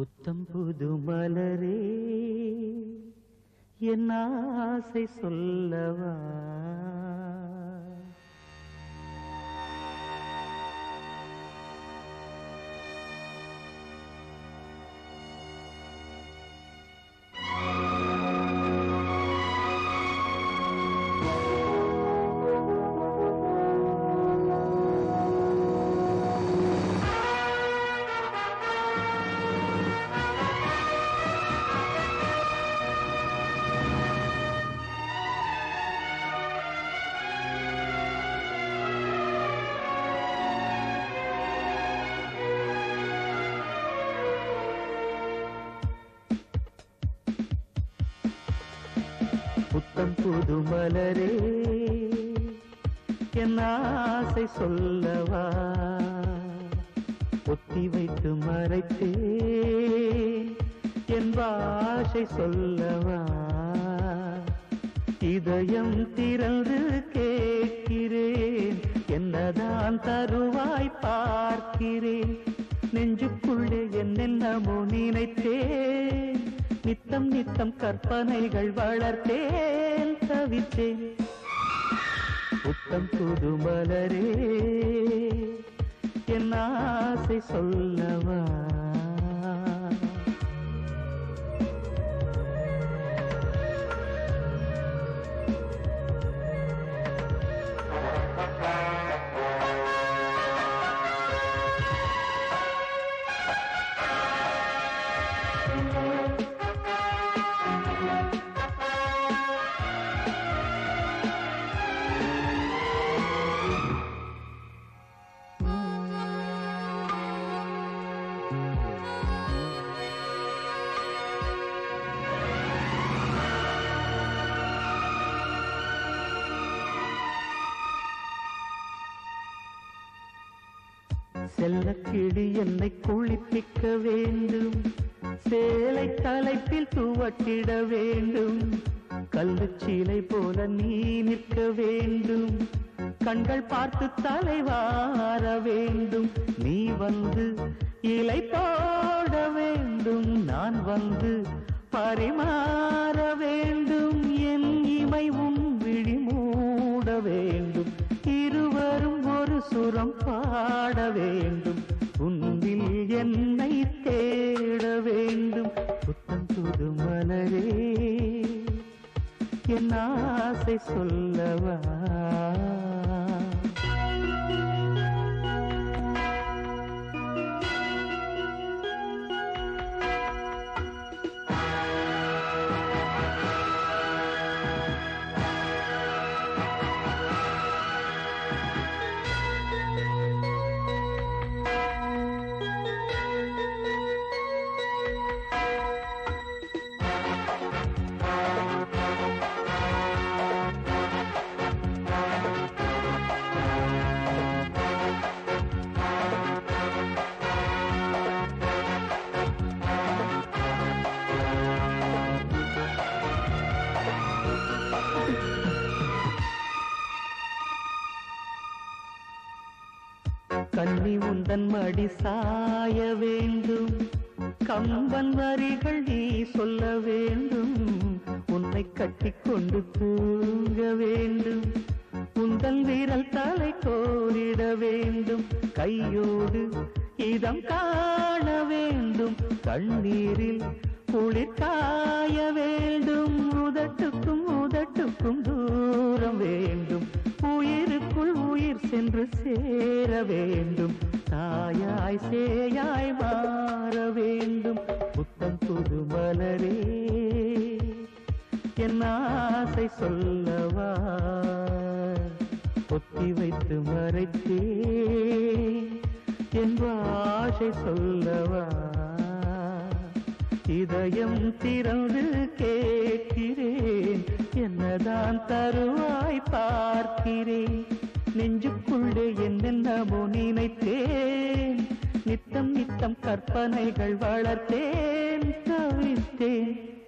புத்தம் புது மலரே என் ஆசை சொல்லவா? புத்தம் புது மலரே என் ஆசை சொல்லவா? ஒத்தி வைத்து மறைத்தே என் பாஷை சொல்லவா? இதயம் திறந்து கேட்கிறேன் என்னதான் தருவாய் பார்க்கிறேன். நெஞ்சுக்குள்ளே என்னென்னமோ நினைத்தேன். நித்தம் நித்தம் கற்பனைகள் வளர்த்தேன் தவித்தேன் புத்தம் புது மலரே என் ஆசை சொல்லவா? செல்லக்கிளி என்னை குளிப்பிக்க வேண்டும். சேலை தலைப்பில் துவட்டிட வேண்டும். கல்லுச்சீலை போல நீ நிற்க வேண்டும். கண்கள் பார்த்து தலைவார வேண்டும். நீ வந்து இலை போட வேண்டும். நான் வந்து பரிமாற வேண்டும். என்னை தேட வேண்டும். புத்தம் புது மலரே என் ஆசை சொல்லவா? கண்ணி உந்தன் மடி சாய வேண்டும். கம்பன் வரிகள் நீ சொல்ல வேண்டும். உன்னை கட்டிக்கொண்டு தூங்க வேண்டும். உந்தன் வீரல் தலை கோரிட வேண்டும். கையோடு இதம் காண வேண்டும். கண்ணீரில் குளிர் காய வேண்டும். உதட்டுக்கும் உதட்டுக்கும் ஒன்று சேர வேண்டும். தாயாய் சேயாய் மாற வேண்டும். புத்தம் புது மலரே என் ஆசை சொல்லவா? ஒத்தி வைத்து மறைத்தே என் ஆசை சொல்லவா? இதயம் திறந்து கேட்கிறேன். என்னதான் தருவாய் பார்க்கிறேன். நெஞ்சுக்குள்ளே என்னென்னமோ நினைத்தேன். நித்தம் நித்தம் கற்பனைகள் வளர்த்தேன் தவித்தேன்